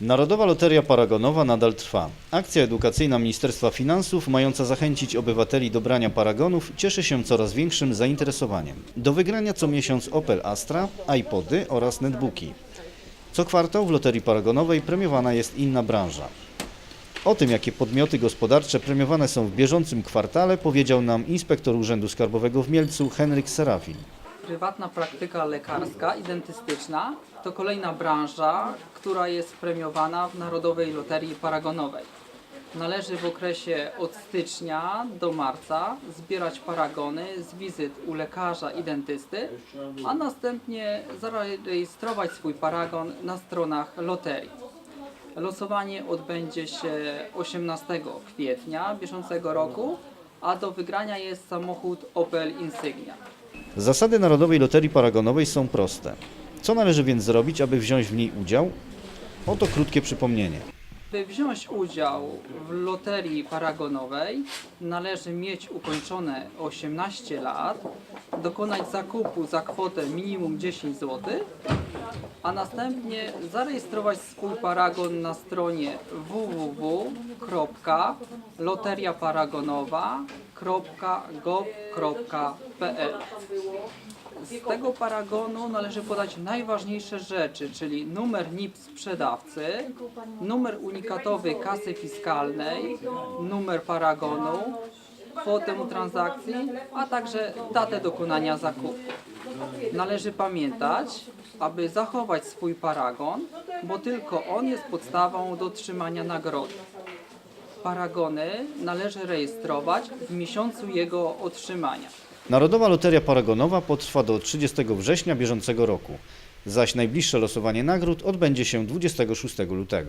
Narodowa Loteria Paragonowa nadal trwa. Akcja edukacyjna Ministerstwa Finansów, mająca zachęcić obywateli do brania paragonów, cieszy się coraz większym zainteresowaniem. Do wygrania co miesiąc Opel Astra, iPody oraz netbooki. Co kwartał w Loterii Paragonowej premiowana jest inna branża. O tym, jakie podmioty gospodarcze premiowane są w bieżącym kwartale, powiedział nam inspektor Urzędu Skarbowego w Mielcu Henryk Serafin. Prywatna praktyka lekarska i dentystyczna to kolejna branża, która jest premiowana w Narodowej Loterii Paragonowej. Należy w okresie od stycznia do marca zbierać paragony z wizyt u lekarza i dentysty, a następnie zarejestrować swój paragon na stronach loterii. Losowanie odbędzie się 18 kwietnia bieżącego roku, a do wygrania jest samochód Opel Insignia. Zasady Narodowej Loterii Paragonowej są proste. Co należy więc zrobić, aby wziąć w niej udział? Oto krótkie przypomnienie. By wziąć udział w loterii paragonowej należy mieć ukończone 18 lat, dokonać zakupu za kwotę minimum 10 zł, a następnie zarejestrować swój paragon na stronie www.loteriaparagonowa.gov.pl z tego paragonu należy podać najważniejsze rzeczy, czyli numer NIP sprzedawcy, numer unikatowy kasy fiskalnej, numer paragonu, kwotę transakcji, a także datę dokonania zakupu. Należy pamiętać, aby zachować swój paragon, bo tylko on jest podstawą do otrzymania nagrody. Paragony należy rejestrować w miesiącu jego otrzymania. Narodowa Loteria Paragonowa potrwa do 30 września bieżącego roku, zaś najbliższe losowanie nagród odbędzie się 26 lutego.